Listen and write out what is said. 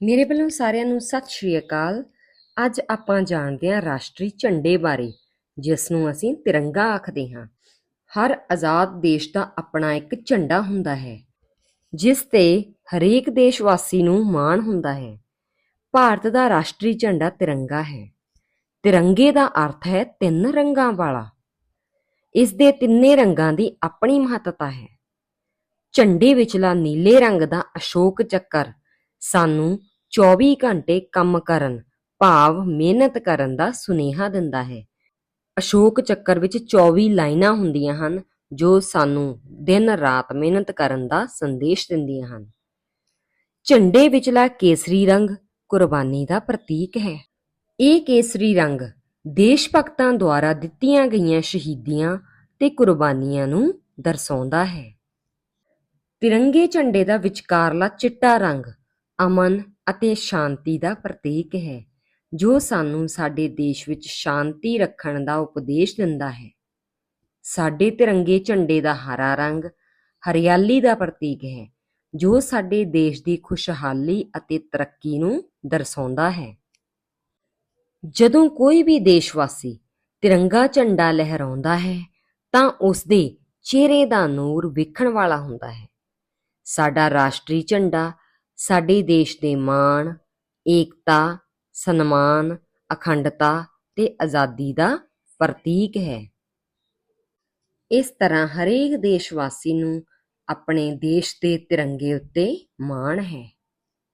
ਮੇਰੇ ਵੱਲੋਂ ਸਾਰਿਆਂ ਨੂੰ ਸਤਿ ਸ਼੍ਰੀ ਅਕਾਲ। ਅੱਜ ਆਪਾਂ ਜਾਣਦੇ ਹਾਂ ਰਾਸ਼ਟਰੀ ਝੰਡੇ ਬਾਰੇ ਜਿਸ ਨੂੰ ਅਸੀਂ ਤਿਰੰਗਾ ਆਖਦੇ ਹਾਂ। ਹਰ ਆਜ਼ਾਦ ਦੇਸ਼ ਦਾ ਆਪਣਾ ਇੱਕ ਝੰਡਾ ਹੁੰਦਾ ਹੈ, ਜਿਸ ਤੇ ਹਰੇਕ ਦੇਸ਼ ਵਾਸੀ ਨੂੰ ਮਾਣ ਹੁੰਦਾ ਹੈ। ਭਾਰਤ ਦਾ ਰਾਸ਼ਟਰੀ ਝੰਡਾ ਤਿਰੰਗਾ ਹੈ। ਤਿਰੰਗੇ ਦਾ ਅਰਥ ਹੈ ਤਿੰਨ ਰੰਗਾਂ ਵਾਲਾ। ਇਸ ਦੇ ਤਿੰਨੇ ਰੰਗਾਂ ਦੀ ਆਪਣੀ ਮਹੱਤਤਾ ਹੈ। ਝੰਡੇ ਵਿਚਲਾ ਨੀਲੇ ਰੰਗ ਦਾ ਅਸ਼ੋਕ ਚੱਕਰ ਸਾਨੂੰ 24 ਘੰਟੇ ਕੰਮ ਕਰਨ, ਭਾਵ ਮਿਹਨਤ ਕਰਨ ਦਾ ਸੁਨੇਹਾ ਦਿੰਦਾ ਹੈ। ਅਸ਼ੋਕ ਚੱਕਰ ਵਿੱਚ 24 ਲਾਈਨਾਂ ਹੁੰਦੀਆਂ ਹਨ, ਜੋ ਸਾਨੂੰ ਦਿਨ ਰਾਤ ਮਿਹਨਤ ਕਰਨ ਦਾ ਸੰਦੇਸ਼ ਦਿੰਦੀਆਂ ਹਨ। ਝੰਡੇ ਵਿਚਲਾ ਕੇਸਰੀ ਰੰਗ ਕੁਰਬਾਨੀ ਦਾ ਪ੍ਰਤੀਕ ਹੈ। ਇਹ ਕੇਸਰੀ ਰੰਗ ਦੇਸ਼ ਭਗਤਾਂ ਦੁਆਰਾ ਦਿੱਤੀਆਂ ਗਈਆਂ ਸ਼ਹੀਦੀਆਂ ਤੇ ਕੁਰਬਾਨੀਆਂ ਨੂੰ ਦਰਸਾਉਂਦਾ ਹੈ। ਤਿਰੰਗੇ ਝੰਡੇ ਦਾ ਵਿਚਕਾਰਲਾ ਚਿੱਟਾ ਰੰਗ ਅਮਨ ਅਤੇ ਸ਼ਾਂਤੀ ਦਾ ਪ੍ਰਤੀਕ ਹੈ, ਜੋ ਸਾਨੂੰ ਸਾਡੇ ਦੇਸ਼ ਵਿੱਚ ਸ਼ਾਂਤੀ ਰੱਖਣ ਦਾ ਉਪਦੇਸ਼ ਦਿੰਦਾ ਹੈ। ਸਾਡੇ ਤਿਰੰਗੇ ਝੰਡੇ ਦਾ ਹਰਾ ਰੰਗ ਹਰਿਆਲੀ ਦਾ ਪ੍ਰਤੀਕ ਹੈ, ਜੋ ਸਾਡੇ ਦੇਸ਼ ਦੀ ਖੁਸ਼ਹਾਲੀ ਅਤੇ ਤਰੱਕੀ ਨੂੰ ਦਰਸਾਉਂਦਾ ਹੈ। ਜਦੋਂ ਕੋਈ ਵੀ ਦੇਸ਼ ਵਾਸੀ ਤਿਰੰਗਾ ਝੰਡਾ ਲਹਿਰਾਉਂਦਾ ਹੈ, ਤਾਂ ਉਸ ਦੇ ਚਿਹਰੇ ਦਾ ਨੂਰ ਵੇਖਣ ਵਾਲਾ ਹੁੰਦਾ ਹੈ। ਸਾਡਾ ਰਾਸ਼ਟਰੀ ਝੰਡਾ ਸਾਡੇ ਦੇਸ਼ ਦੇ ਮਾਣ, ਏਕਤਾ, ਸਨਮਾਨ, ਅਖੰਡਤਾ ਤੇ ਆਜ਼ਾਦੀ ਦਾ ਪ੍ਰਤੀਕ ਹੈ। ਇਸ ਤਰ੍ਹਾਂ ਹਰੇਕ ਦੇਸ਼ ਵਾਸੀ ਨੂੰ ਆਪਣੇ ਦੇਸ਼ ਦੇ ਤਿਰੰਗੇ ਉੱਤੇ ਮਾਣ ਹੈ।